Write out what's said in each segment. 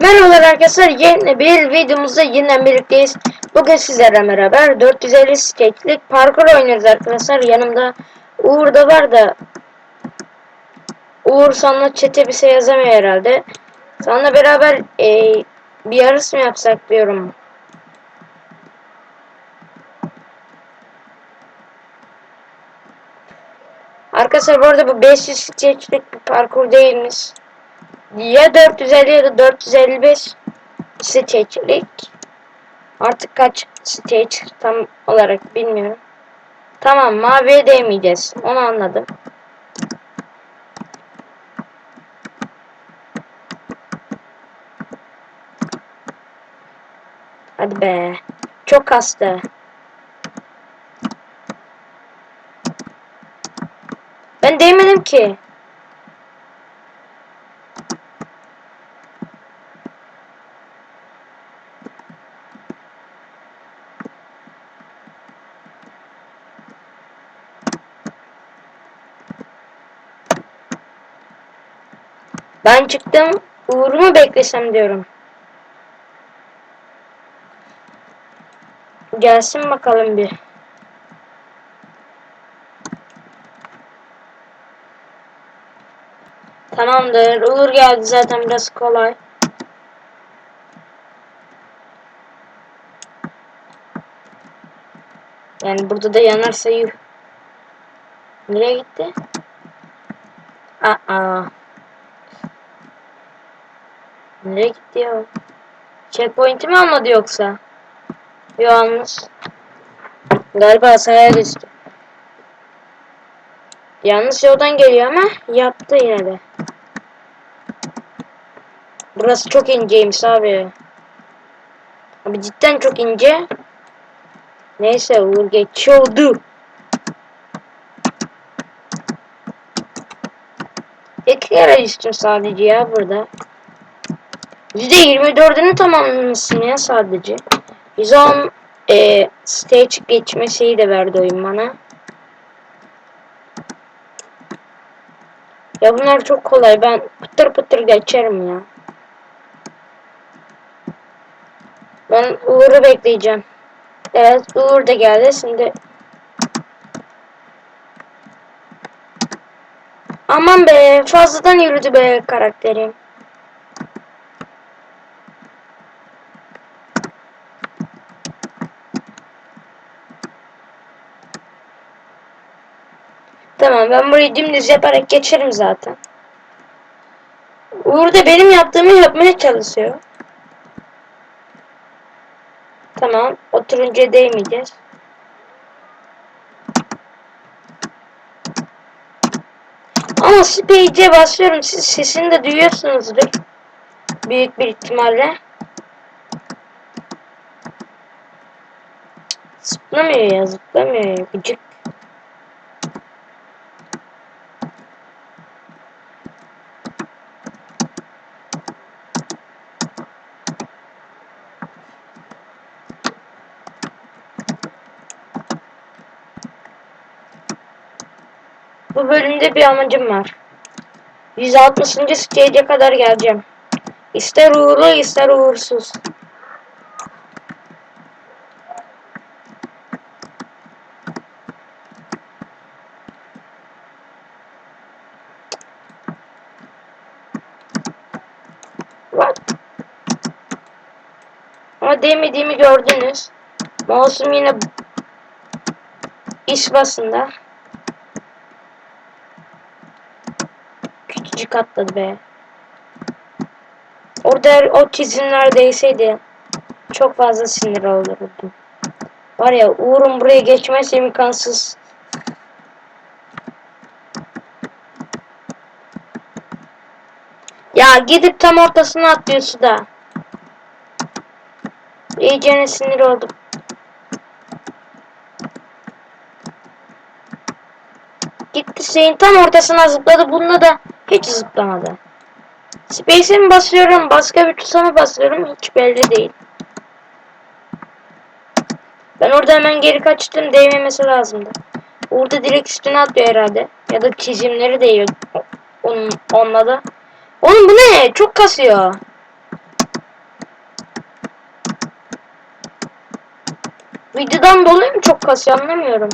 Merhabalar arkadaşlar yeni bir videomuzda yine birlikteyiz. Bugün sizlerle beraber 450 skate'lik parkur oynuyoruz arkadaşlar. Yanımda Uğur da var da Uğur sonra çete bir şey yazamıyor herhalde. Sonra beraber e, bir yarış mı yapsak diyorum. Arkadaşlar bu arada bu 500 skate'lik bir parkur değilmiş. Ya 450 ya da 455 stage'lik. Artık kaç stage tam olarak bilmiyorum. Tamam maviye değmeyeceğiz. Onu anladım. Hadi be. Çok kastı. Ben değmedim ki. Ben çıktım. Uğur'u mu beklesem diyorum. Gelsin bakalım bir. Tamamdır. Uğur geldi zaten biraz kolay. Yani burada da yanarsa yuh. Nereye gitti? Aa. Nereye gitti ya? Checkpoint'i mi almadı yoksa? Yo almış. Galiba sahaya düştü. Yanlış yoldan geliyor ama yaptı yine de. Burası çok inceymiş abi. Abi cidden çok ince. Neyse Uğur geçiyordu. İki kere düştüm sadece ya burada. %24'ünü tamamlamışsın ya sadece. 110 e, stage geçme şeyi de verdi oyun bana. Ya bunlar çok kolay. Ben pıtır pıtır geçerim ya. Ben Uğur'u bekleyeceğim. Evet Uğur da geldi. Şimdi Aman be fazladan yürüdü be karakterim. Tamam ben burayı dümdüz yaparak geçerim zaten. Uğur da benim yaptığımı yapmaya çalışıyor. Tamam. Oturunca değmeyeceğiz. Ama space'e basıyorum. Siz sesini de duyuyorsunuzdur. Büyük bir ihtimalle. Zıplamıyor ya zıplamıyor ya. Gıcık. Bu bölümde bir amacım var. 160. stage'e kadar geleceğim. İster uğurlu ister uğursuz. What? Ama değmediğimi gördünüz. Mouse'um yine iş basında. Küçücük atladı be. Orada o çizimler değseydi çok fazla sinir olurdum. Var ya Uğur'un buraya geçmesi imkansız. Ya gidip tam ortasına atlıyorsun da. İyicene sinir oldum. Gitti şeyin tam ortasına zıpladı. Bununla da Peki zıplamada. Space'e mi basıyorum, başka bir tuşa basıyorum hiç belli değil. Ben orada hemen geri kaçtım değmemesi lazımdı. Orada direkt üstüne atlıyor herhalde. Ya da çizimleri değiyor onun, onunla da. Oğlum bu ne? Çok kasıyor. Videodan dolayı mı çok kasıyor anlamıyorum.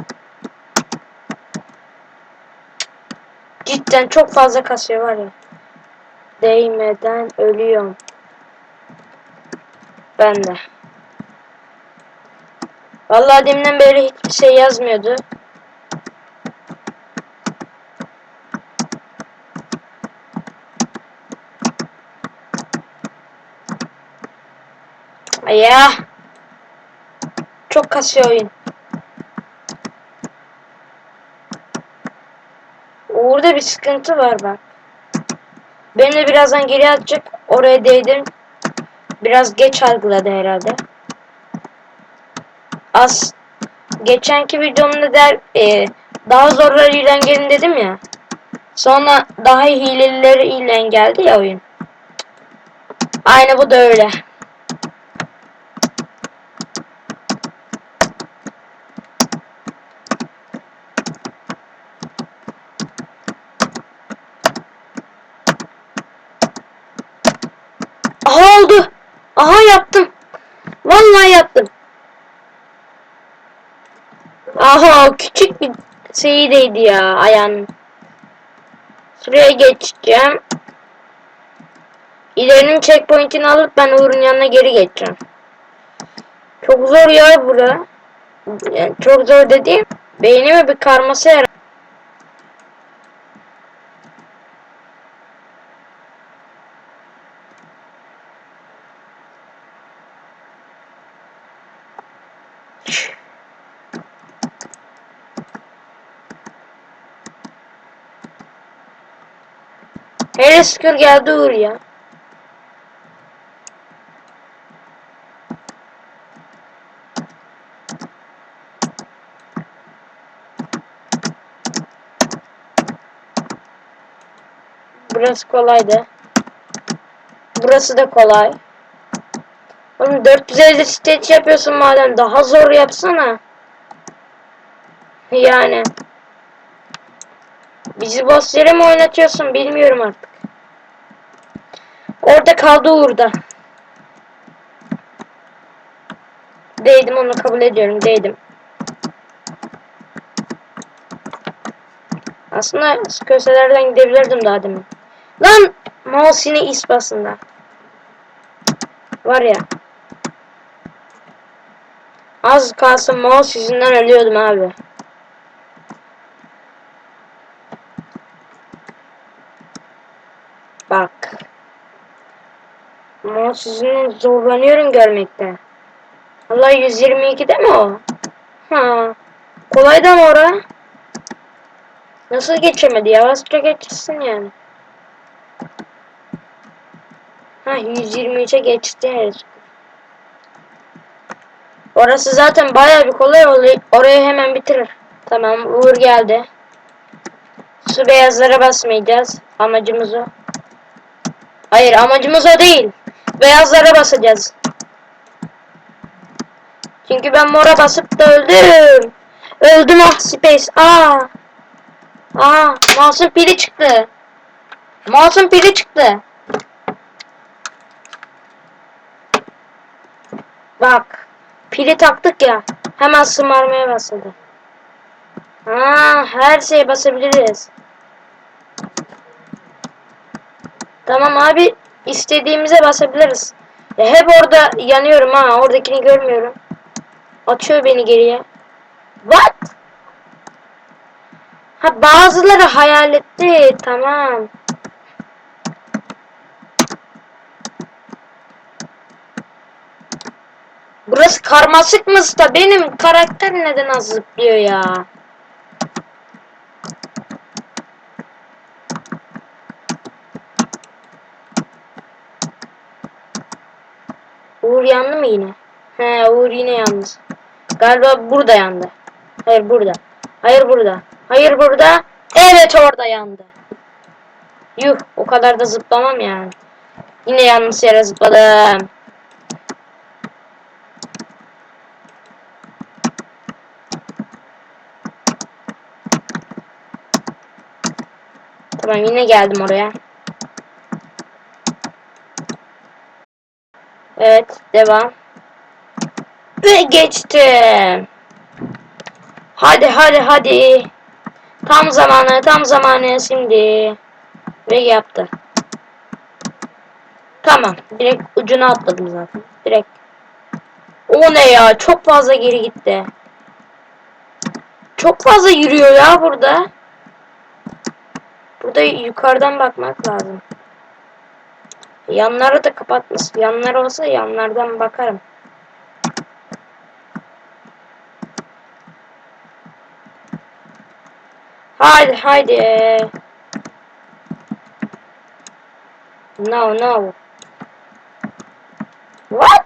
Cidden çok fazla kasıyor var ya. Değmeden ölüyorum. Ben de. Vallahi deminden beri hiçbir şey yazmıyordu. Ya. Çok kasıyor oyun. Orada bir sıkıntı var bak. Beni de birazdan geri atacak. Oraya değdim. Biraz geç algıladı herhalde. Az geçenki videomda der e, daha zorlarıyla gelin dedim ya. Sonra daha hilelileriyle geldi ya oyun. Aynı bu da öyle. Aha oldu. Aha yaptım. Vallahi yaptım. Aha küçük bir şeyi ya ayağının. Şuraya geçeceğim. İlerinin checkpoint'ini alıp ben Uğur'un yanına geri geçeceğim. Çok zor ya bura. Yani çok zor dediğim beynime bir karması her. Hele şükür geldi Uğur ya. Burası kolaydı. Burası da kolay. Oğlum 450 stage yapıyorsun madem daha zor yapsana. Yani. Bizi boss yere mi oynatıyorsun bilmiyorum artık. Orada kaldı Uğur'da. Değdim onu kabul ediyorum değdim. Aslında köselerden gidebilirdim daha demin. Lan mouse yine is basında. Var ya. Az kalsın mouse yüzünden ölüyordum abi. Bak. Mouse yüzünden zorlanıyorum görmekte. Allah 122'de mi o? Ha. Kolay da mı ora? Nasıl geçemedi? Yavaşça geçsin yani. Ha 123'e geçti. Orası zaten baya bir kolay oluyor. Orayı hemen bitirir. Tamam Uğur geldi. Su beyazlara basmayacağız. Amacımız o. Hayır amacımız o değil. Beyazlara basacağız. Çünkü ben mora basıp da öldüm. Öldüm ah space. Aa. Aa mouse'un pili çıktı. Mouse'un pili çıktı. Bak. Pili taktık ya. Hemen sımarmaya başladı. Aa, her şeye basabiliriz. Tamam abi. istediğimize basabiliriz. Ya hep orada yanıyorum ha. Oradakini görmüyorum. Atıyor beni geriye. What? Ha bazıları hayal etti. Tamam. Burası karmaşık mı da benim karakter neden az ya? Uğur yandı mı yine? He Uğur yine yandı. Galiba burada yandı. Hayır burada. Hayır burada. Hayır burada. Evet orada yandı. Yuh o kadar da zıplamam yani. Yine yanlış yere zıpladım. Tamam yine geldim oraya. Evet devam. Ve geçtim. Hadi hadi hadi. Tam zamanı tam zamanı şimdi. Ve yaptı. Tamam. Direkt ucuna atladım zaten. Direkt. O ne ya? Çok fazla geri gitti. Çok fazla yürüyor ya burada. Burada yukarıdan bakmak lazım. Yanları da kapatmış. Yanlar olsa yanlardan bakarım. Haydi haydi. No no. What?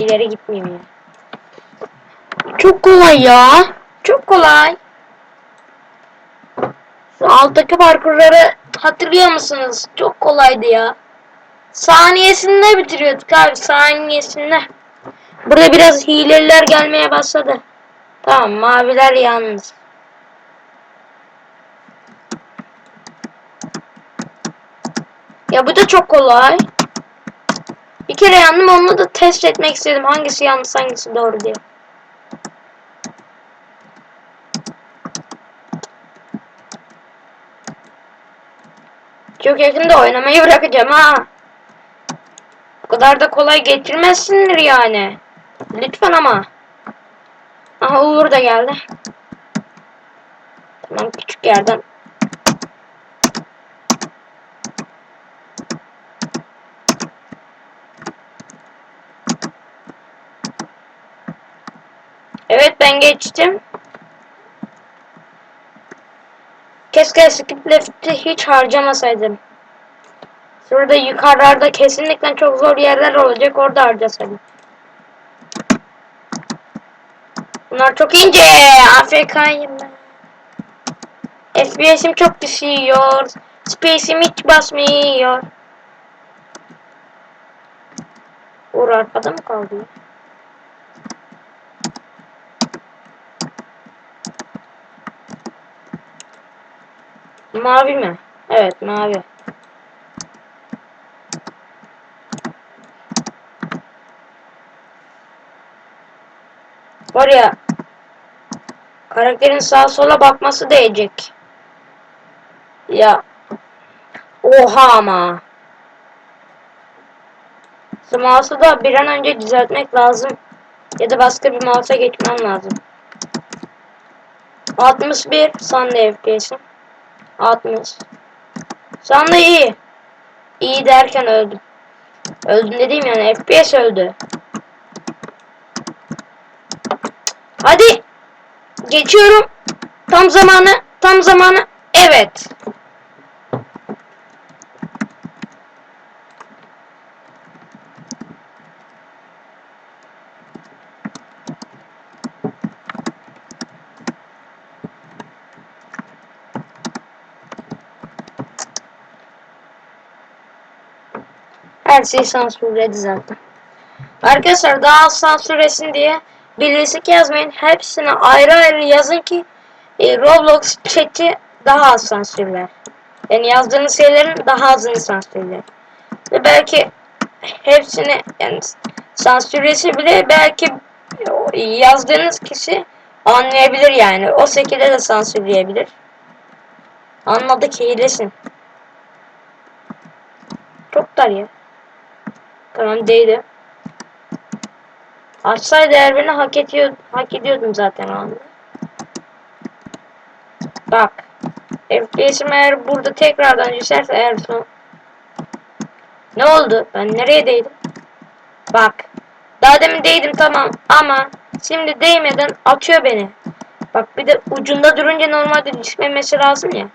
İleri gitmeyeyim ya. Çok kolay ya. Çok kolay. Şu alttaki parkurları hatırlıyor musunuz? Çok kolaydı ya. Saniyesinde bitiriyorduk abi saniyesinde. Burada biraz hileliler gelmeye başladı. Tamam maviler yalnız. Ya bu da çok kolay. Bir kere yandım onu da test etmek istedim. Hangisi yanlış hangisi doğru diye. Çok yakında oynamayı bırakacağım ha. O kadar da kolay getirmezsindir yani. Lütfen ama. Aha Uğur da geldi. Tamam küçük yerden. Evet ben geçtim. Keşke skip left'i hiç harcamasaydım. Şurada yukarılarda kesinlikle çok zor yerler olacak orada harcasaydım. Bunlar çok ince. AFK'yım ben. FPS'im çok düşüyor. Space'im hiç basmıyor. Uğur arkada mı kaldı Mavi mi? Evet mavi. Var ya karakterin sağa sola bakması değecek. Ya oha ama. Mouse'u da bir an önce düzeltmek lazım. Ya da başka bir mouse'a geçmem lazım. 61 sanda FPS'im. 60. Şu anda iyi. İyi derken öldüm. Öldüm dediğim yani FPS öldü. Hadi. Geçiyorum. Tam zamanı. Tam zamanı. Evet. Her şey sansürledi zaten. Arkadaşlar daha az sansürlesin diye birleşik yazmayın. Hepsini ayrı ayrı yazın ki e, Roblox chat'i daha az sansürler. Yani yazdığınız şeylerin daha azını sansürler. Ve belki hepsini yani sansürlesi bile belki yazdığınız kişi anlayabilir yani. O şekilde de sansürleyebilir. Anladık hilesin. Çok dar ya. Tamam değdi. Açsaydı eğer beni hak ediyor, hak ediyordum zaten o anda. Bak. FPS'im eğer burada tekrardan düşerse eğer son... Ne oldu? Ben nereye değdim? Bak. Daha demin değdim tamam ama şimdi değmeden atıyor beni. Bak bir de ucunda durunca normalde düşmemesi lazım ya.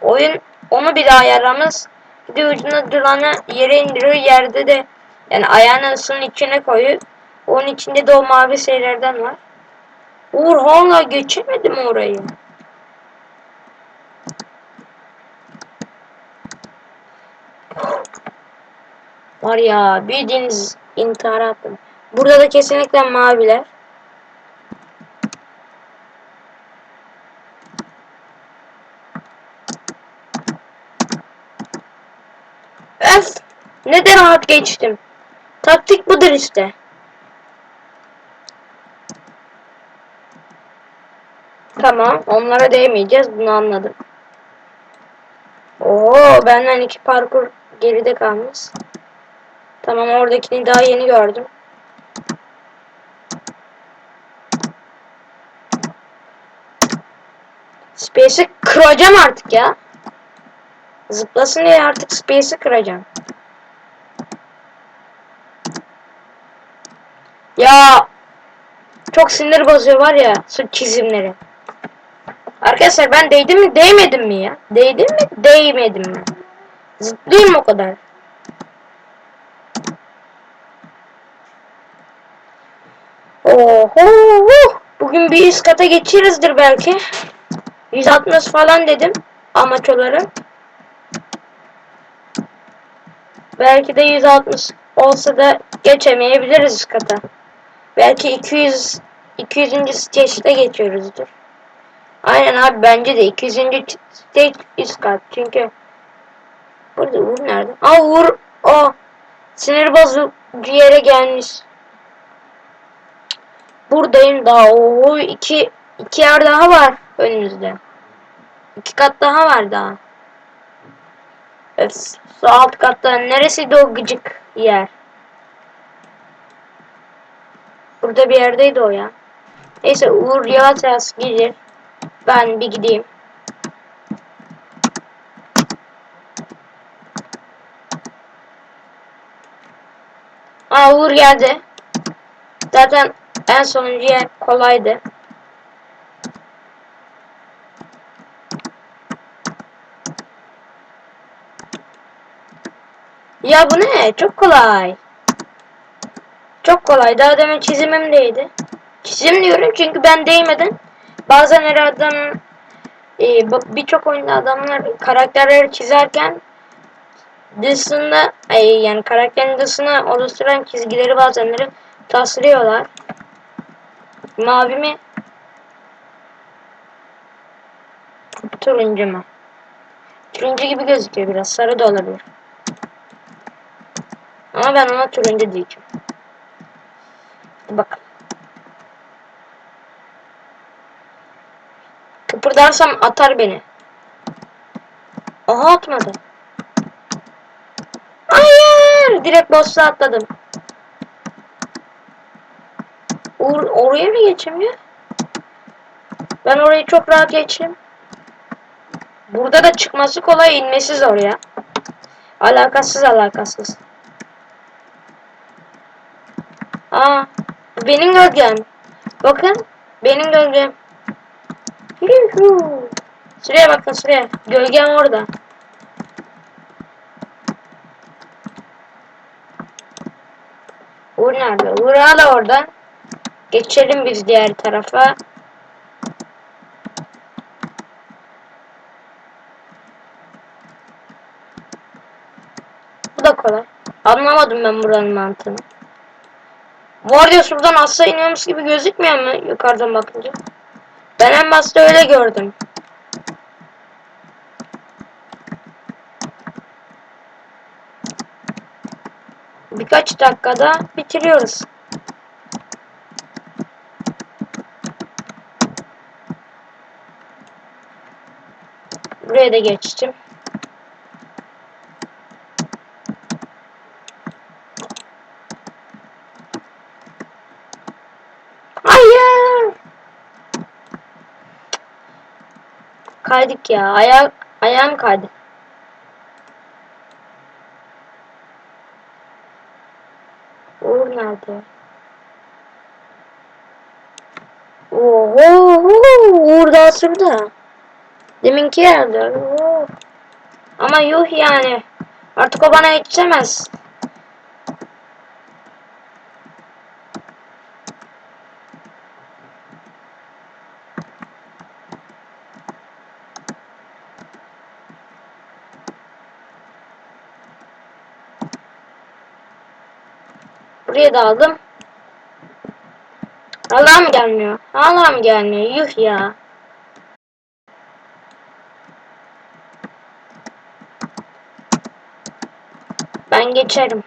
Oyun onu bile ayarlamaz. Bir de ucunda duranı yere indiriyor. Yerde de yani ayağını ısının içine koyuyor. Onun içinde de o mavi şeylerden var. Uğur hala geçemedim orayı. Var ya bildiğiniz intihar attım. Burada da kesinlikle maviler. Öf. Ne de rahat geçtim. Taktik budur işte. Tamam. Onlara değmeyeceğiz. Bunu anladım. Oo, benden iki parkur geride kalmış. Tamam oradakini daha yeni gördüm. Space'i kıracağım artık ya. Zıplasın diye artık Space'i kıracağım. Ya çok sinir bozuyor var ya su çizimleri. Arkadaşlar ben değdim mi değmedim mi ya? Değdim mi değmedim mi? Zıplayayım o kadar. Oho! Bugün bir üst kata geçerizdir belki. 160 falan dedim amaç. Belki de 160 olsa da geçemeyebiliriz kata. Belki 200 200. stage'de geçiyoruzdur. Aynen abi bence de 200. stage üst kat. Çünkü burada Uğur nerede? Aa Uğur o sinir bozucu yere gelmiş. Buradayım daha. Oo iki iki yer daha var önümüzde. İki kat daha var daha. Evet, su alt katta neresiydi o gıcık yer? Burada bir yerdeydi o ya. Neyse Uğur yavaş gelir. Ben bir gideyim. Aa Uğur geldi. Zaten en sonuncu yer kolaydı. Ya bu ne? Çok kolay. Çok kolay. Daha demin çizimimdeydi. Çizim diyorum çünkü ben değmeden bazen her adam e, birçok oyunda adamlar karakterleri çizerken dışında e, yani karakterin dışına oluşturan çizgileri bazenleri taslıyorlar. Mavi mi? Turuncu mu? Turuncu gibi gözüküyor biraz. Sarı da olabilir. Ama ben ona turuncu diyeceğim. Bak. Kıpırdarsam atar beni. Aha atmadı. Hayır! Direkt boss'a atladım. Or oraya mı geçemiyor? Ben orayı çok rahat geçtim. Burada da çıkması kolay, inmesi zor ya. Alakasız alakasız. Aa, benim gölgem. Bakın, benim gölgem. Yuhu. Şuraya bakın şuraya. Gölgem orada. Uğur nerede? Uğur hala oradan. Geçelim biz diğer tarafa. Bu da kolay. Anlamadım ben buranın mantığını. Ya şuradan aşağı iniyormuş gibi gözükmüyor mu yukarıdan bakınca? Ben en başta öyle gördüm. Birkaç dakikada bitiriyoruz. Buraya da geçtim. Hayır. Kaydık ya. Aya ayağım kaydı. Uğur nerede? Oho, Uğur da şurada. Deminki yerde. Ama yuh yani. Artık o bana yetişemez. Buraya da aldım. Mı gelmiyor? Hala mı gelmiyor? Yuh ya. Ben geçerim.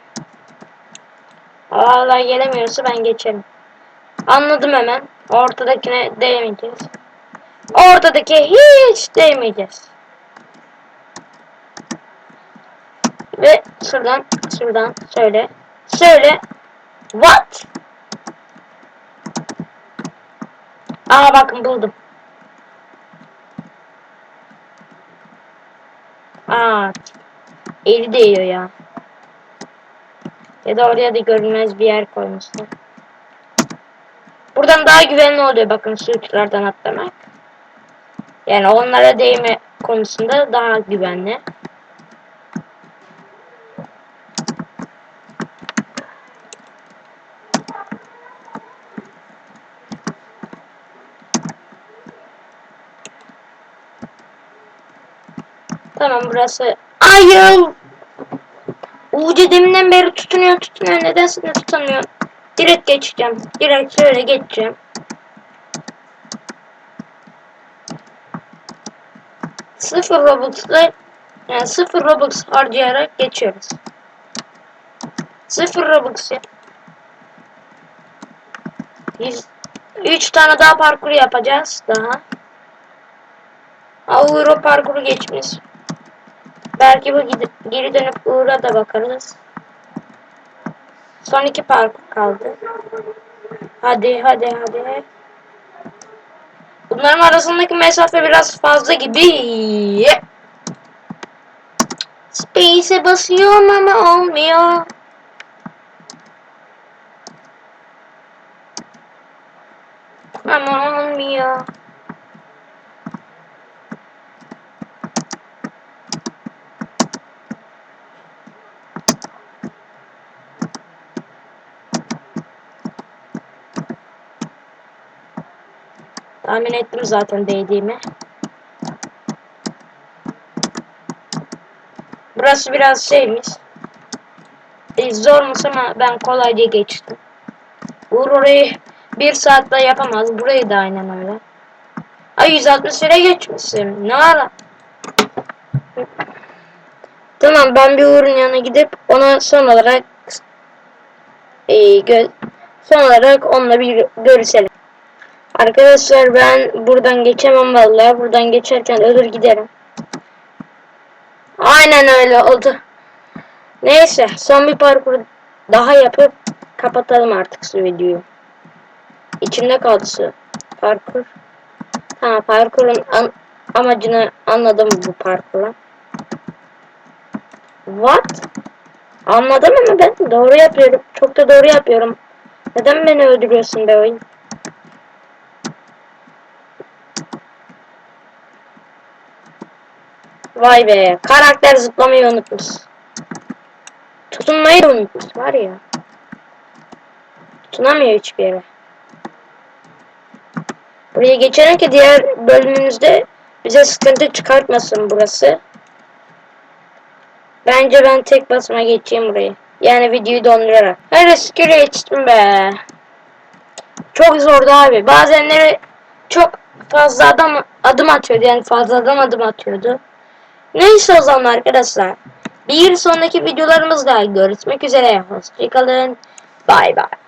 Valla gelemiyorsa ben geçerim. Anladım hemen. Ortadakine değmeyeceğiz. Ortadaki hiç değmeyeceğiz. Ve şuradan şuradan söyle. Söyle. What? Aa bakın buldum. Aa. Eli değiyor ya. Ya da oraya da görünmez bir yer koymuşlar. Buradan daha güvenli oluyor bakın şu uçlardan atlamak. Yani onlara değme konusunda daha güvenli. Tamam burası. Ayıl. Ucu deminden beri tutunuyor tutunuyor. Nedense de tutamıyor. Direkt geçeceğim. Direkt şöyle geçeceğim. Sıfır Robux'la yani sıfır Robux harcayarak geçiyoruz. Sıfır Robux ya. Biz üç tane daha parkur yapacağız daha. Avro parkuru geçmiş. Belki bu gidip geri dönüp Uğur'a da bakarız. Son iki parkur kaldı. Hadi hadi hadi. Bunların arasındaki mesafe biraz fazla gibi. Space'e basıyorum ama olmuyor. Ama olmuyor. Tahmin ettim zaten değdiğimi. Burası biraz şeymiş. E, zormuş ama ben kolayca geçtim. Uğur bir saatte yapamaz. Burayı da aynen öyle. Ay 160 lira geçmişim. Ne ara? Tamam ben bir Uğur'un yanına gidip ona son olarak e, son olarak onunla bir görüşelim. Arkadaşlar ben buradan geçemem vallahi. Buradan geçerken ölür giderim. Aynen öyle oldu. Neyse son bir parkur daha yapıp kapatalım artık şu videoyu. İçimde kaldı şu parkur. Ha parkurun an amacını anladım bu parkurun. What? Anladım ama ben doğru yapıyorum. Çok da doğru yapıyorum. Neden beni öldürüyorsun be oyun? Vay be. Karakter zıplamayı unutmuş. Tutunmayı unutmuş var ya. Tutunamıyor hiçbir yere. Buraya geçelim ki diğer bölümümüzde bize sıkıntı çıkartmasın burası. Bence ben tek basma geçeyim burayı. Yani videoyu dondurarak. Her skill'e geçtim be. Çok zordu abi. Bazenleri çok fazla adam adım atıyordu. Yani fazladan adım atıyordu. Neyse o zaman arkadaşlar. Bir sonraki videolarımızda görüşmek üzere. Hoşçakalın. Bay bay.